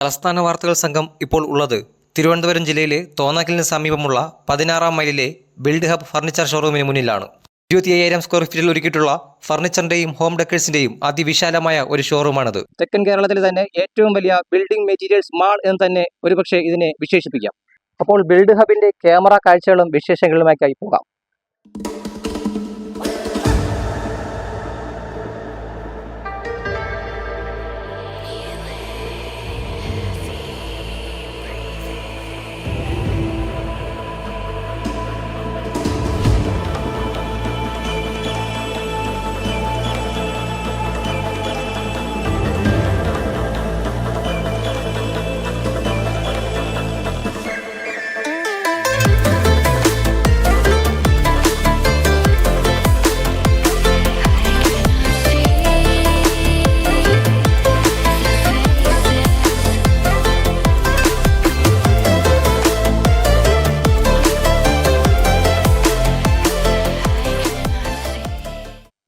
തലസ്ഥാന വാർത്തകൾ സംഘം ഇപ്പോൾ ഉള്ളത് തിരുവനന്തപുരം ജില്ലയിലെ തോന്നാക്കലിന് സമീപമുള്ള പതിനാറാം മൈലിലെ ബിൽഡ് ഹബ് ഫർണിച്ചർ ഷോറൂമിന് മുന്നിലാണ്. ഇരുപത്തി അയ്യായിരം സ്ക്വയർ ഫീറ്റിൽ ഒരുക്കിയിട്ടുള്ള ഫർണിച്ചറിന്റെയും ഹോം ഡെക്കേഴ്സിന്റെയും അതിവിശാലമായ ഒരു ഷോറൂമാണത്. തെക്കൻ കേരളത്തിലെ തന്നെ ഏറ്റവും വലിയ ബിൽഡിംഗ് മെറ്റീരിയൽസ് മാൾ എന്ന് തന്നെ ഒരുപക്ഷെ ഇതിനെ വിശേഷിപ്പിക്കാം. അപ്പോൾ ബിൽഡ് ഹബിന്റെ ക്യാമറ കാഴ്ചകളും വിശേഷങ്ങളുമായി പോകാം.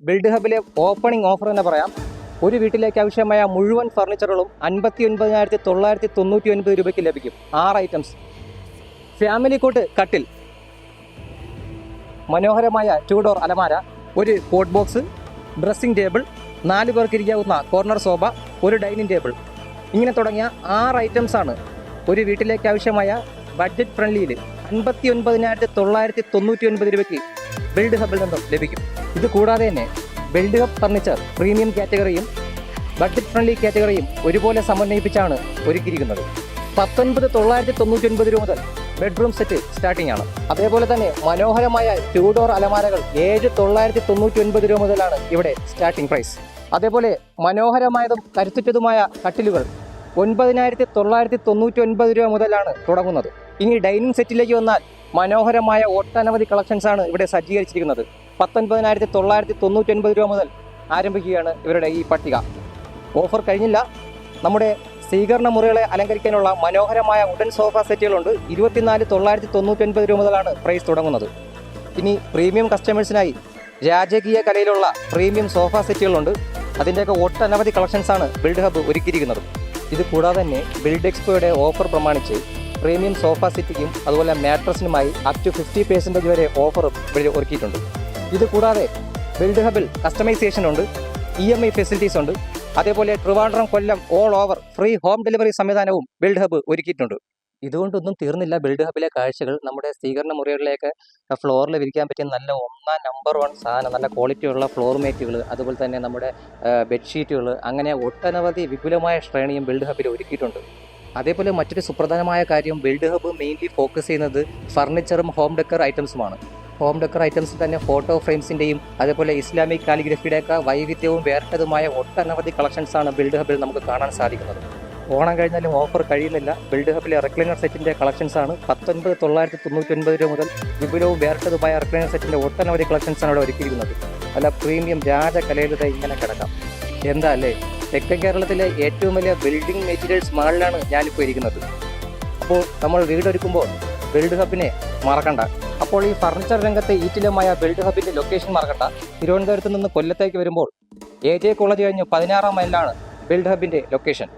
ബിൽഡ് ഹബിലെ ഓപ്പണിംഗ് ഓഫർ എന്ന് പറയാം. ഒരു വീട്ടിലേക്ക് ആവശ്യമായ മുഴുവൻ ഫർണിച്ചറുകളും അൻപത്തി ഒൻപതിനായിരത്തി തൊള്ളായിരത്തി തൊണ്ണൂറ്റി ഒൻപത് രൂപയ്ക്ക് ലഭിക്കും. ആറ് ഐറ്റംസ് ഫാമിലി കോട്ട് കട്ടിൽ. മനോഹരമായ ടു ഡോർ അലമാര ഒരു കോട്ട് ബോക്സ് ഡ്രസ്സിംഗ് ടേബിൾ നാല് പേർക്ക് ഇരിക്കാവുന്ന കോർണർ സോഫ ഒരു ഡൈനിങ് ടേബിൾ ഇങ്ങനെ തുടങ്ങിയ ആറ് ഐറ്റംസ് ആണ് ഒരു വീട്ടിലേക്ക് ആവശ്യമായ ബഡ്ജറ്റ് ഫ്രണ്ട്ലിയിൽ അൻപത്തി ഒൻപതിനായിരത്തി തൊള്ളായിരത്തി തൊണ്ണൂറ്റി ഒൻപത് രൂപയ്ക്ക് ബിൽഡ് ഹബിൽ നിന്നും ലഭിക്കും. ഇത് കൂടാതെ തന്നെ ബിൽഡ് കപ്പ് ഫർണിച്ചർ പ്രീമിയം കാറ്റഗറിയും ബഡ്ജറ്റ് ഫ്രണ്ട്ലി കാറ്റഗറിയും ഒരുപോലെ സമന്വയിപ്പിച്ചാണ് ഒരുക്കിയിരിക്കുന്നത്. പത്തൊൻപത് തൊള്ളായിരത്തി തൊണ്ണൂറ്റി ഒൻപത് രൂപ മുതൽ ബെഡ്റൂം സെറ്റ് സ്റ്റാർട്ടിംഗ് ആണ്. അതേപോലെ തന്നെ മനോഹരമായ ടൂ ഡോർ അലമാരകൾ ഏഴ് തൊള്ളായിരത്തി തൊണ്ണൂറ്റി ഒൻപത് രൂപ മുതലാണ് ഇവിടെ സ്റ്റാർട്ടിംഗ് പ്രൈസ് അതേപോലെ മനോഹരമായതും കരുത്തുറ്റതുമായ കട്ടിലുകൾ ഒൻപതിനായിരത്തി തൊള്ളായിരത്തി തൊണ്ണൂറ്റി ഒൻപത് രൂപ മുതലാണ് തുടങ്ങുന്നത്. ഇനി ഡൈനിങ് സെറ്റിലേക്ക് വന്നാൽ മനോഹരമായ ഒട്ടനവധി കളക്ഷൻസ് ആണ് ഇവിടെ സജ്ജീകരിച്ചിരിക്കുന്നത്. പത്തൊൻപതിനായിരത്തി തൊള്ളായിരത്തി തൊണ്ണൂറ്റി ഒൻപത് രൂപ മുതൽ ആരംഭിക്കുകയാണ് ഇവരുടെ ഈ പട്ടിക. ഓഫർ കഴിഞ്ഞില്ല. നമ്മുടെ സ്വീകരണ മുറികളെ അലങ്കരിക്കാനുള്ള മനോഹരമായ ഉടൻ സോഫ സെറ്റുകളുണ്ട് ഇരുപത്തിനാല് തൊള്ളായിരത്തി തൊണ്ണൂറ്റി ഒൻപത് രൂപ മുതലാണ് പ്രൈസ് തുടങ്ങുന്നത്. ഇനി പ്രീമിയം കസ്റ്റമേഴ്സിനായി രാജകീയ കലയിലുള്ള പ്രീമിയം സോഫ സെറ്റുകളുണ്ട് അതിന്റെയൊക്കെ ഒട്ടനവധി കളക്ഷൻസാണ് ബിൽഡ് ഹബ്ബ് ഒരുക്കിയിരിക്കുന്നത്. ഇത് കൂടാതെ തന്നെ ബിൽഡ് എക്സ്പോയുടെ ഓഫർ പ്രമാണിച്ച് പ്രീമിയം സോഫ സെറ്റിക്കും അതുപോലെ മാട്രസിനുമായി അപ് ടു ഫിഫ്റ്റി പെർസെന്റേജ് വരെ ഓഫറും ഒരുക്കിയിട്ടുണ്ട്. ഇത് കൂടാതെ ബിൽഡ് ഹബിൽ കസ്റ്റമൈസേഷൻ ഉണ്ട് ഇ എം ഐ ഫെസിലിറ്റീസ് ഉണ്ട്. അതേപോലെ Trivandrum Kollam all over free home delivery സംവിധാനവും ബിൽഡ് ഹബ് ഒരുക്കിയിട്ടുണ്ട്. ഇതുകൊണ്ടൊന്നും തീർന്നില്ല. ബിൽഡ് ഹബിലെ കാഴ്ചകൾ നമ്മുടെ സ്വീകരണ മുറികളിലേക്ക് ഫ്ലോറിൽ വിരിക്കാൻ പറ്റിയ നല്ല ഒന്നാം നമ്പർ വൺ സാധനം. നല്ല ക്വാളിറ്റിയുള്ള ഫ്ലോർ മേറ്റുകൾ അതുപോലെ തന്നെ നമ്മുടെ ബെഡ്ഷീറ്റുകൾ അങ്ങനെ ഒട്ടനവധി വിപുലമായ ശ്രേണിയും ബിൽഡ് ഹബിൽ ഒരുക്കിയിട്ടുണ്ട്. അതേപോലെ മറ്റൊരു സുപ്രധാനമായ കാര്യം ബിൽഡ് ഹബ് മെയിൻലി ഫോക്കസ് ചെയ്യുന്നത് ഫർണിച്ചറും ഹോം ഡെക്കർ ഐറ്റംസുമാണ് ഹോം ഡെക്കർ ഐറ്റംസ് തന്നെ ഫോട്ടോ ഫ്രെയിംസിന്റെയും അതേപോലെ ഇസ്ലാമിക് കാലിഗ്രഫിയുടെയൊക്കെ വൈവിധ്യവും വേറിട്ടതുമായ ഒട്ടനവധി കളക്ഷൻസാണ് ബിൽഡ് ഹബിൽ നമുക്ക് കാണാൻ സാധിക്കുന്നത്. ഓണം കഴിഞ്ഞാലും ഓഫർ കഴിയുന്നില്ല. ബിൽഡ് ഹബിലെ റെക്ലൈനർ സെറ്റിന്റെ കളക്ഷൻസ് ആണ്. പത്തൊൻപത് തൊള്ളായിരത്തി തൊണ്ണൂറ്റി ഒൻപത് രൂപ മുതൽ വിപുലവും വേറിട്ടതുമായ റെക്ലൈനർ സെറ്റിന്റെ ഒട്ടനവധി കളക്ഷൻസ് ആണ് അവിടെ ഒരുക്കിയിരിക്കുന്നത്. അല്ല പ്രീമിയം രാജകലയിലത ഇങ്ങനെ കിടക്കാം. എന്താ അല്ലേ? തെക്കൻ കേരളത്തിലെ ഏറ്റവും വലിയ ബിൽഡിംഗ് മെറ്റീരിയൽസ് മാളിലാണ് ഞാനിപ്പോൾ ഇരിക്കുന്നത്. അപ്പോൾ നമ്മൾ വീടൊരുക്കുമ്പോൾ ബിൽഡ് ഹബിനെ മറക്കണ്ട. അപ്പോൾ ഈ ഫർണിച്ചർ രംഗത്തെ ഈറ്റിലമായ ബിൽഡ് ഹബിന്റെ ലൊക്കേഷൻ മറക്കണ്ട. തിരുവനന്തപുരത്ത് നിന്ന് കൊല്ലത്തേക്ക് വരുമ്പോൾ എ ജെ കോളേജ് കഴിഞ്ഞ് പതിനാറാം മൈലിലാണ് ബിൽഡ് ഹബിന്റെ ലൊക്കേഷൻ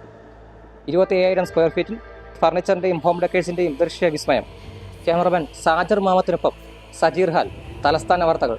ഇരുപത്തി അയ്യായിരം സ്ക്വയർ ഫീറ്റിൽ ഫർണിച്ചറിന്റെയും ഹോം ഡെക്കേഴ്സിന്റെയും ദൃശ്യ വിസ്മയം ക്യാമറമാൻ സാജർ മാമത്തിനൊപ്പം സജീർ ഹാൽ തലസ്ഥാന വാർത്തകൾ.